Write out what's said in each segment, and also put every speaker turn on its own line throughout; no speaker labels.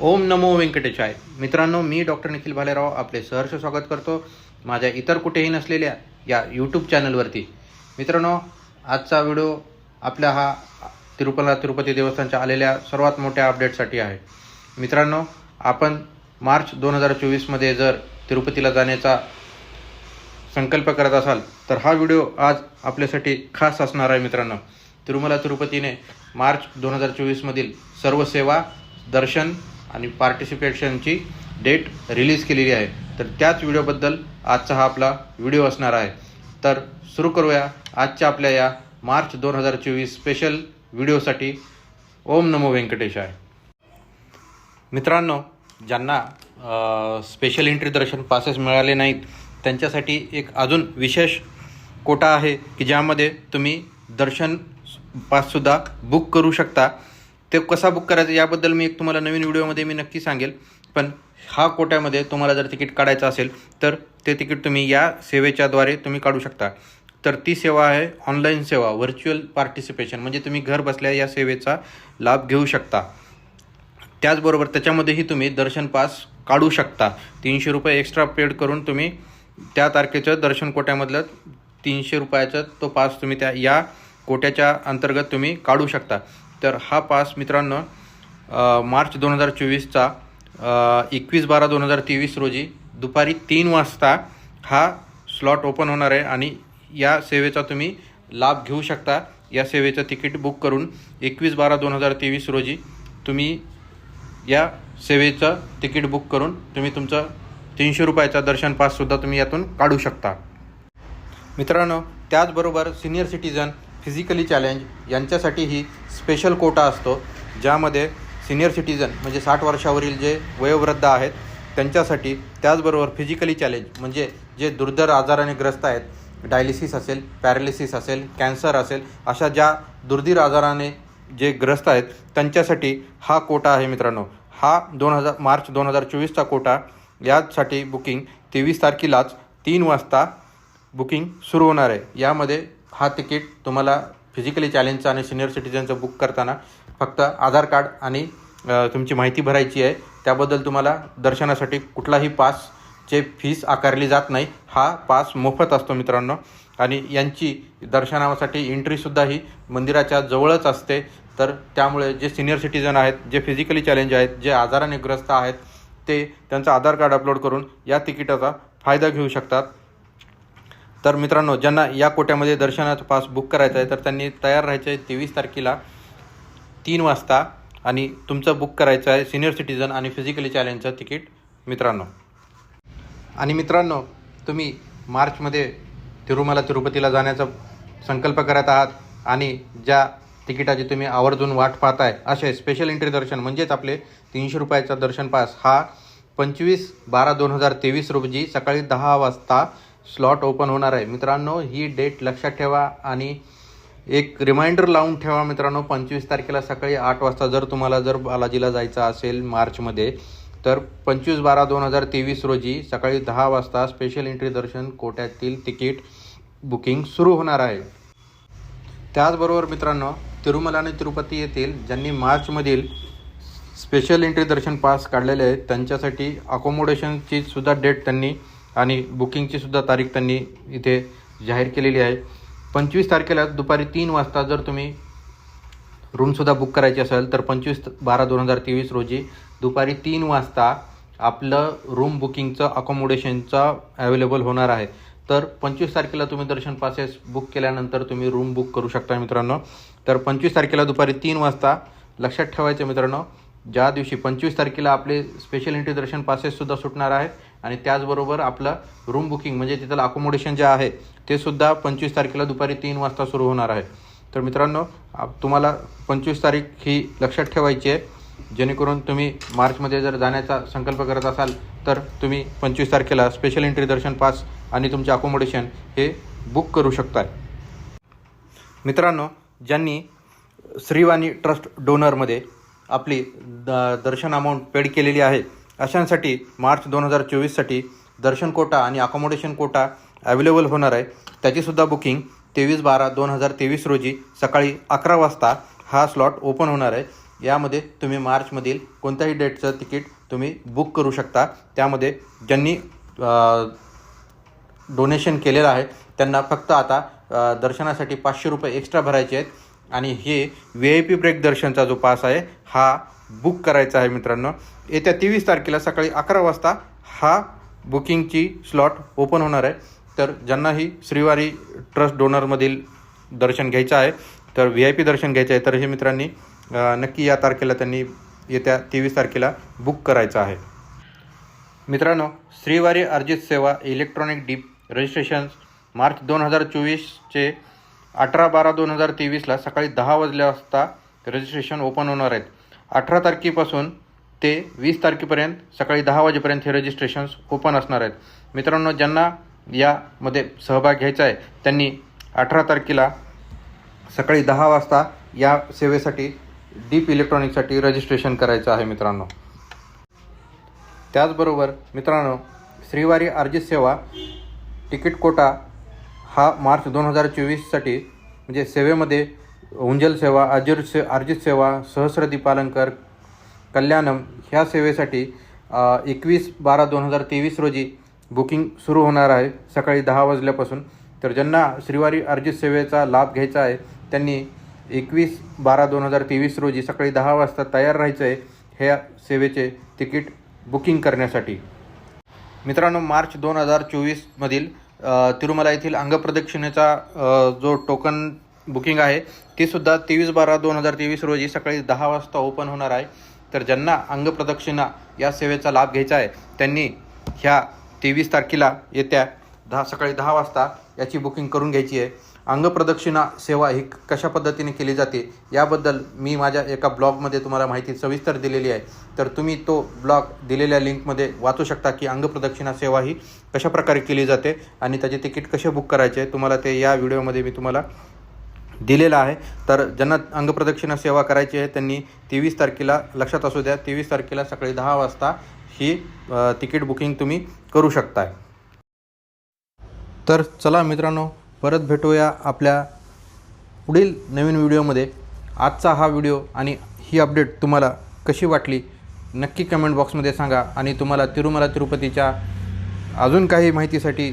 ओम नमो व्यंकटेशाय मित्रांनो मी डॉक्टर निखिल भालेराव आपले सहर्ष स्वागत करतो माझ्या इतर कुठेही नसलेल्या या यूट्यूब चॅनलवरती मित्रांनो आजचा व्हिडिओ आपल्या हा तिरुपला तिरुपती देवस्थानच्या आलेल्या सर्वात मोठ्या अपडेटसाठी आहे. मित्रांनो आपण मार्च दोन हजार चोवीसमध्ये जर तिरुपतीला जाण्याचा संकल्प करत असाल तर हा व्हिडिओ आज आपल्यासाठी खास असणार आहे मित्रांनो. तिरुमला तिरुपतीने मार्च दोन हजार चोवीसमधील सर्व सेवा दर्शन आणि पार्टिसिपेशनची डेट रिलीज केलेली आहे. तर त्याच व्हिडिओबद्दल आजचा हा आपला व्हिडिओ असणार आहे. तर सुरू करूया आजच्या आपल्या या मार्च दोन हजार चोवीस स्पेशल व्हिडिओसाठी ओम नमो व्यंकटेशाय. मित्रांनो ज्यांना स्पेशल एंट्री दर्शन पासेस मिळाले नाहीत त्यांच्यासाठी एक अजून विशेष कोटा आहे की ज्यामध्ये तुम्ही दर्शन पाससुद्धा बुक करू शकता. ते कसा बुक करायचं याबद्दल मी एक तुम्हाला नवीन व्हिडिओमध्ये मी नक्की सांगेल. पण हा कोट्यामध्ये तुम्हाला जर तिकीट काढायचं असेल तर ते तिकीट तुम्ही या सेवेच्याद्वारे तुम्ही काढू शकता. तर ती सेवा आहे ऑनलाईन सेवा व्हर्च्युअल पार्टिसिपेशन. म्हणजे तुम्ही घर बसल्या या सेवेचा लाभ घेऊ शकता. त्याचबरोबर त्याच्यामध्येही तुम्ही दर्शन पास काढू शकता. तीनशे रुपये एक्स्ट्रा पेड करून तुम्ही त्या तारखेचं दर्शन कोट्यामधलं तीनशे रुपयाचा तो पास तुम्ही त्या या कोट्याच्या अंतर्गत तुम्ही काढू शकता. तर हा पास मित्रांनो मार्च दोन हजार चोवीसचा एकवीस बारा दोन हजार तेवीस रोजी दुपारी तीन वाजता हा स्लॉट ओपन होणार आहे आणि या सेवेचा तुम्ही लाभ घेऊ शकता. या सेवेचं तिकीट बुक करून एकवीस बारा दोन हजार तेवीस रोजी तुम्ही या सेवेचं तिकीट बुक करून तुम्ही तुमचं तीनशे रुपयाचा दर्शन पाससुद्धा तुम्ही यातून काढू शकता. मित्रांनो त्याचबरोबर सिनियर सिटीजन फिजिकली चॅलेंज यांच्यासाठीही स्पेशल कोटा असतो ज्यामध्ये सिनियर सिटीजन म्हणजे साठ वर्षावरील जे वयोवृद्ध आहेत त्यांच्यासाठी त्याचबरोबर फिजिकली चॅलेंज म्हणजे जे दुर्धर आजाराने ग्रस्त आहेत डायलिसिस असेल पॅरालिसिस असेल कॅन्सर असेल अशा ज्या दुर्धीर आजाराने जे ग्रस्त आहेत त्यांच्यासाठी हा कोटा आहे मित्रांनो. हा दोन हजार मार्च दोन हजार चोवीसचा कोटा. यासाठी बुकिंग तेवीस तारखेलाच तीन वाजता बुकिंग सुरू होणार आहे. यामध्ये हा तिकीट तुम्हाला फिजिकली चॅलेंजचं आणि सिनियर सिटीजनचं बुक करताना फक्त आधार कार्ड आणि तुमची माहिती भरायची आहे. त्याबद्दल तुम्हाला दर्शनासाठी कुठलाही पासचे फीस आकारली जात नाही. हा पास मोफत असतो मित्रांनो. आणि यांची दर्शनासाठी एंट्रीसुद्धा ही मंदिराच्या जवळच असते. तर त्यामुळे जे सिनियर सिटीजन आहेत जे फिजिकली चॅलेंज आहेत जे आजाराने ग्रस्त आहेत ते त्यांचं आधार कार्ड अपलोड करून या तिकिटाचा फायदा घेऊ शकतात. तर मित्रांनो ज्यांना या कोट्यामध्ये दर्शनाचा पास बुक करायचा आहे तर त्यांनी तयार राहायचं आहे तेवीस तारखेला तीन वाजता. आणि तुमचं बुक करायचं आहे सिनियर सिटीजन आणि फिजिकली चॅलेंजचं तिकीट मित्रांनो. आणि मित्रांनो तुम्ही मार्चमध्ये तिरुमाला तिरुपतीला जाण्याचा संकल्प करत आहात आणि ज्या तिकिटाची तुम्ही आवर्जून वाट पाहताय असे स्पेशल एंट्री दर्शन म्हणजेच आपले तीनशे रुपयाचा दर्शन पास. हा पंचवीस बारा दोन हजार तेवीस रोजी सकाळी दहा वाजता स्लॉट ओपन होणार आहे. मित्रांनो ही डेट लक्षात ठेवा आणि एक रिमाइंडर लावून ठेवा मित्रांनो पंचवीस तारखेला सकाळी आठ वाजता जर तुम्हाला जर बालाजीला जायचं असेल मार्चमध्ये तर पंचवीस बारा दोन हजार तेवीस रोजी सकाळी दहा वाजता स्पेशल एंट्री दर्शन कोट्यातील तिकीट बुकिंग सुरू होणार आहे. त्याचबरोबर मित्रांनो तिरुमला आणि तिरुपती येथील ज्यांनी मार्चमधील स्पेशल एंट्री दर्शन पास काढलेले आहेत त्यांच्यासाठी अकोमोडेशनची सुद्धा डेट त्यांनी आणि बुकिंगची सुद्धा तारीख त्यांनी इथे जाहीर केलेली आहे. पंचवीस तारखेला दुपारी तीन वाजता जर तुम्ही रूमसुद्धा बुक करायची असेल तर पंचवीस बारा दोन हजार तेवीस रोजी दुपारी तीन वाजता आपलं रूम बुकिंगचं अकोमोडेशनचं अवेलेबल होणार आहे. तर पंचवीस तारखेला तुम्ही दर्शन पासेस बुक केल्यानंतर तुम्ही रूम बुक करू शकता मित्रांनो. तर पंचवीस तारखेला दुपारी तीन वाजता लक्षात ठेवायचं मित्रांनो ज्या दिवशी पंचवीस तारखेला आपले स्पेशल एंट्री दर्शन पासेससुद्धा सुटणार आहे आणि त्याचबरोबर आपलं रूम बुकिंग म्हणजे तिथलं अकोमोडेशन जे आहे ते सुद्धा पंचवीस तारखेला दुपारी तीन वाजता सुरू होणार आहे. तर मित्रांनो तुम्हाला पंचवीस तारीख ही लक्षात ठेवायची आहे. जेणेकरून तुम्ही मार्चमध्ये जर जाण्याचा संकल्प करत असाल तर तुम्ही पंचवीस तारखेला स्पेशल एंट्री दर्शन पास आणि तुमचे अकोमोडेशन हे बुक करू शकताय. मित्रांनो ज्यांनी श्रीवाणी ट्रस्ट डोनरमध्ये आपली द दर्शन अमाऊंट पेड केलेली आहे अशांसाठी मार्च दोन हजार चोवीससाठी दर्शन कोटा आणि अकोमोडेशन कोटा अवेलेबल होणार आहे. त्याचीसुद्धा बुकिंग तेवीस बारा दोन हजार तेवीस रोजी सकाळी अकरा वाजता हा स्लॉट ओपन होणार आहे. यामध्ये तुम्ही मार्चमधील कोणत्याही डेटचं तिकीट तुम्ही बुक करू शकता. त्यामध्ये ज्यांनी डोनेशन केलेलं आहे त्यांना फक्त आता दर्शनासाठी पाचशे रुपये एक्स्ट्रा भरायचे आहेत. आणि हे व्ही आय पी ब्रेक दर्शनचा जो पास आहे हा बुक करायचा आहे मित्रांनो. येत्या तेवीस तारखेला सकाळी अकरा वाजता हा बुकिंगची स्लॉट ओपन होणार आहे. तर ज्यांनाही श्रीवारी ट्रस्ट डोनरमधील दर्शन घ्यायचं आहे तर व्ही आय पी दर्शन घ्यायचं आहे तर हे मित्रांनी नक्की या तारखेला त्यांनी येत्या तेवीस तारखेला बुक करायचं आहे. मित्रांनो श्रीवारी अर्जित सेवा इलेक्ट्रॉनिक डीप रजिस्ट्रेशन मार्च दोन हजार चोवीसचे अठरा बारा दोन हजार तेवीसला सकाळी दहा वाजल्या वाजता रजिस्ट्रेशन ओपन होणार आहेत. अठरा तारखेपासून ते वीस तारखेपर्यंत सकाळी दहा वाजेपर्यंत हे रजिस्ट्रेशन्स ओपन असणार आहेत. मित्रांनो ज्यांना यामध्ये सहभाग घ्यायचा आहे त्यांनी अठरा तारखेला सकाळी दहा वाजता या सेवेसाठी डीप इलेक्ट्रॉनिकसाठी रजिस्ट्रेशन करायचं आहे मित्रांनो. त्याचबरोबर मित्रांनो श्रीवारी अर्जित सेवा तिकीट कोटा हा मार्च दोन हजार चोवीससाठी म्हणजे सेवेमध्ये उंजल सेवा अर्जित से अर्जित सेवा सहस्रदीपालंकर कल्याणम ह्या सेवेसाठी एकवीस बारा दोन हजार तेवीस रोजी बुकिंग सुरू होणार आहे. सकाळी दहा वाजल्यापासून. तर ज्यांना श्रीवारी अर्जित सेवेचा लाभ घ्यायचा आहे त्यांनी एकवीस बारा दोन हजार तेवीस रोजी सकाळी दहा वाजता तयार राहायचं आहे ह्या सेवेचे तिकीट बुकिंग करण्यासाठी. मित्रांनो मार्च दोन हजार चोवीसमधील तिरुमला येथील अंगप्रदक्षिणेचा जो टोकन बुकिंग आहे. ती सुद्धा तेवीस बारा दोन हजार तेवीस रोजी सकाळी दहा वाजता ओपन होणार आहे. तर ज्यांना अंगप्रदक्षिणा या सेवेचा लाभ घ्यायचा आहे त्यांनी ह्या तेवीस तारखेला येत्या दहा सकाळी दहा वाजता याची बुकिंग करून घ्यायची आहे. अंगप्रदक्षिणा सेवा ही कशा पद्धतीने केली जाते याबद्दल मी माझ्या एका ब्लॉगमध्ये तुम्हाला माहिती सविस्तर दिलेली आहे. तर तुम्ही तो ब्लॉग दिलेल्या लिंकमध्ये वाचू शकता की अंगप्रदक्षिणा सेवा ही कशा प्रकारे केली जाते आणि त्याचे तिकीट कसे बुक करायचे तुम्हाला ते या व्हिडिओमध्ये मी तुम्हाला दिलेलं आहे. तर ज्यांना अंगप्रदक्षिणा सेवा करायची आहे त्यांनी तेवीस तारखेला लक्षात असू द्या तेवीस तारखेला सकाळी दहा वाजता ही तिकीट बुकिंग तुम्ही करू शकताय. तर चला मित्रांनो परत भेटूया आपल्या पुढील नवीन व्हिडिओमध्ये. आजचा हा व्हिडिओ आणि ही अपडेट तुम्हाला कशी वाटली नक्की कमेंट बॉक्समध्ये सांगा. आणि तुम्हाला तिरुमला तिरुपतीच्या अजून काही माहितीसाठी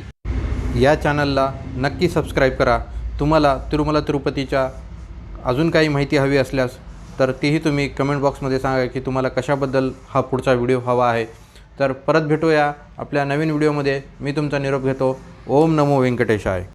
या चॅनलला नक्की सबस्क्राईब करा. तुम्हाला तिरुमला तिरुपतीच्या अजून काही माहिती हवी असल्यास तर तीही तुम्ही कमेंट बॉक्समध्ये सांगा की तुम्हाला कशाबद्दल हा पुढचा व्हिडिओ हवा आहे. तर परत भेटूया आपल्या नवीन व्हिडिओमध्ये मी तुमचा निरोप घेतो. ओम नमो व्यंकटेशाय.